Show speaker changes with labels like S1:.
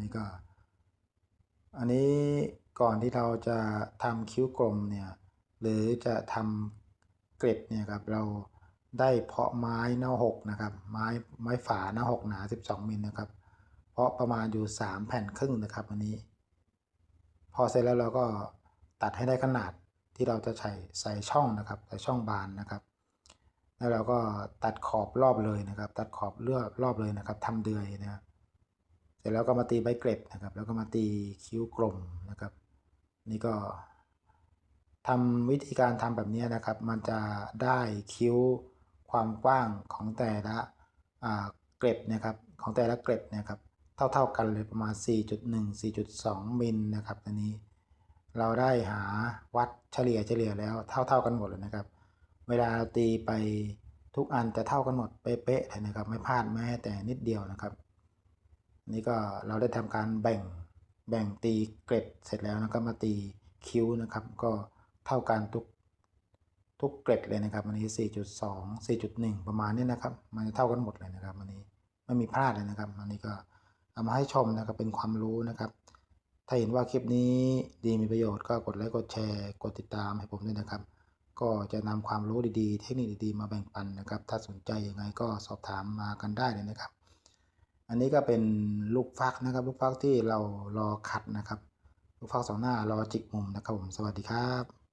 S1: นี่ก็ อันนี้ก่อนที่เราจะทำคิ้วกลมเนี่ยหรือจะทำเกล็ดเนี่ยครับเราได้เพาะไม้หน้าหกนะครับ ไม้ไม้ฝาหน้าหกหนา 12มิลนะครับ เพาะประมาณอยู่ 3 แผ่นครึ่งนะครับอันนี้ พอเสร็จแล้วเราก็ตัดให้ได้ขนาดที่เราจะใส่ใส่ช่องนะครับใส่ช่องบานนะครับ แล้วเราก็ตัดขอบรอบเลยนะครับ ตัดขอบเลือกรอบเลยนะครับทำเดือยนะครับ เสร็จแล้วก็มาตีใบเกล็ดนะครับ แล้วก็มาตีคิ้วกลมนะครับ นี่ก็ทำวิธีการทำแบบนี้นะครับ มันจะได้คิ้วความกว้างของแต่ละเกล็ดนะครับของแต่ละเกล็ดนะครับเท่าๆกันเลยประมาณ 4.1 4.2 มิลนะครับอันนี้ เราได้หาวัดเฉลี่ยเฉลี่ยแล้วเท่าๆกันหมดเลยนะครับ เวลาเราตีไปทุกอันจะเท่ากันหมดเป๊ะๆเลยนะครับ ไม่พลาดแม้แต่นิดเดียวนะครับ นี่ก็เราได้ทำการแบ่งแบ่งตีเกร็ดเสร็จแล้วนะก็มาตีคิ้วนะครับ ก็เท่ากันทุกทุกเกร็ดเลยนะครับอันนี้ 4.2 4.1 ประมาณนี้นะครับ มันจะเท่ากันหมดเลยนะครับอันนี้ไม่มีพลาดเลยนะครับอันนี้ก็เอามาให้ชมนะครับเป็นความรู้นะครับ ถ้าเห็นว่าคลิปนี้ดีมีประโยชน์ก็กดไลค์กดแชร์กดติดตามให้ผมด้วยนะครับ ก็จะนำความรู้ดีๆ เทคนิคดีๆ มาแบ่งปันนะครับ ถ้าสนใจยังไงก็สอบถามมากันได้เลยนะครับ อันนี้ก็เป็นลูกฟักนะครับ ลูกฟักที่เรารอขัดนะครับ ลูกฟักสองหน้ารอจิกมุมนะครับผมสวัสดีครับ